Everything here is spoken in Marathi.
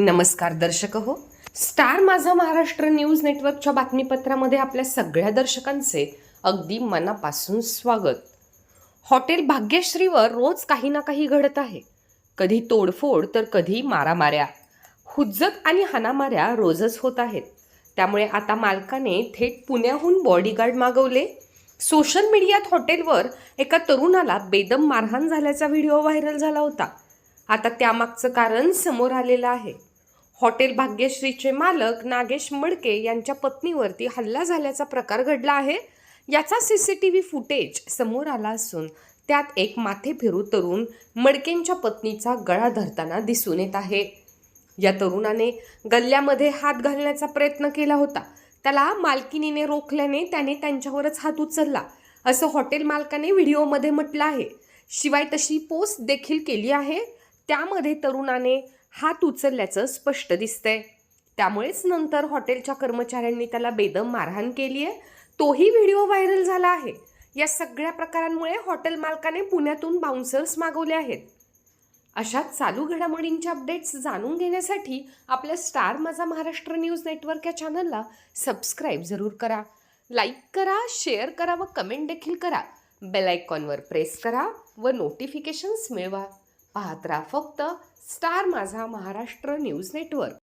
नमस्कार दर्शक हो. स्टार माझा महाराष्ट्र न्यूज नेटवर्कच्या बातमीपत्रामध्ये आपल्या सगळ्या दर्शकांचे अगदी मनापासून स्वागत. हॉटेल भाग्यश्रीवर रोज काही ना काही घडत आहे. कधी तोडफोड तर कधी मारामाऱ्या. हुज्जत आणि हानामाऱ्या रोजच होत आहेत. त्यामुळे आता मालकाने थेट पुण्याहून बॉडीगार्ड मागवले. सोशल मीडियात हॉटेलवर एका तरुणाला बेदम मारहाण झाल्याचा व्हिडिओ व्हायरल झाला होता. आता त्यामागचं कारण समोर आलेलं आहे. हॉटेल भाग्यश्रीचे मालक नागेश मडके यांच्या पत्नीवरती हल्ला झाल्याचा प्रकार घडला आहे. याचा C C T V footage समोर आला असून त्यात एक माथे फिरू तरुण मडकेंच्या पत्नीचा गळा धरताना दिसून येत आहे. या तरुणाने गल्ल्यामध्ये हात घालण्याचा प्रयत्न केला होता. त्याला मालकिनीने रोखल्याने त्याने त्यांच्यावरच हात उचलला. असं हॉटेल मालकाने व्हिडिओमध्ये म्हटलं आहे. शिवाय तशी पोस्ट देखील केली आहे. त्यामध्ये तरुणाने हात उचलल्याचं स्पष्ट दिसतंय. त्यामुळेच नंतर हॉटेलच्या कर्मचाऱ्यांनी त्याला बेदम मारहाण केली आहे तोही व्हिडिओ व्हायरल झाला आहे. या सगळ्या प्रकारांमुळे हॉटेल मालकाने पुण्यातून बाउन्सर्स मागवले आहेत. अशा चालू घडामोडींच्या अपडेट्स जाणून घेण्यासाठी आपल्या स्टार माझा महाराष्ट्र न्यूज नेटवर्क या चॅनलला सबस्क्राईब जरूर करा. लाईक करा शेअर करा व कमेंट देखील करा. बेल आयकॉनवर प्रेस करा व नोटिफिकेशन्स मिळवा. पाहत राहा. फक्त स्टार माझा महाराष्ट्र न्यूज नेटवर्क.